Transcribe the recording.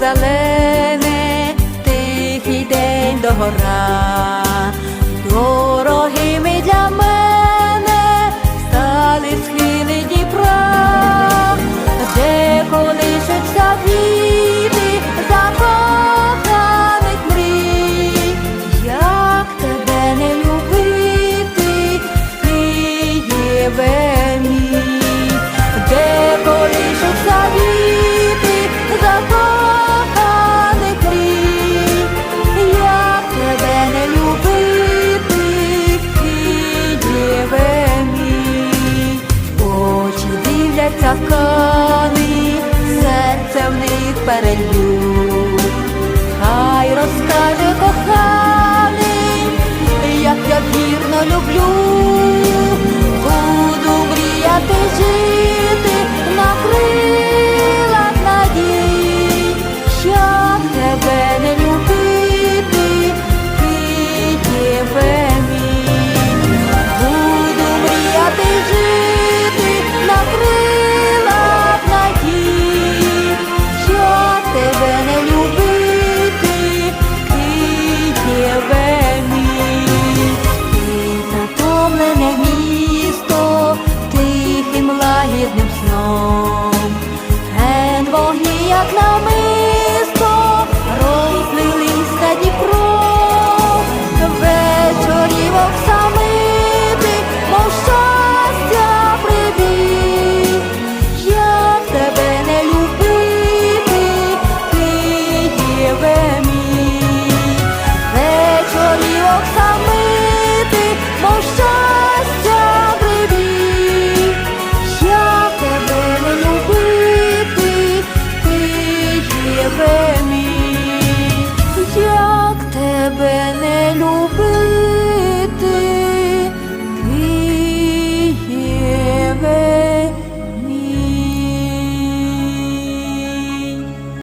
зелене, тихий день догора. б'ється в серце в них передю, хай розкаже коханий, як я вірно люблю. Oklahoma.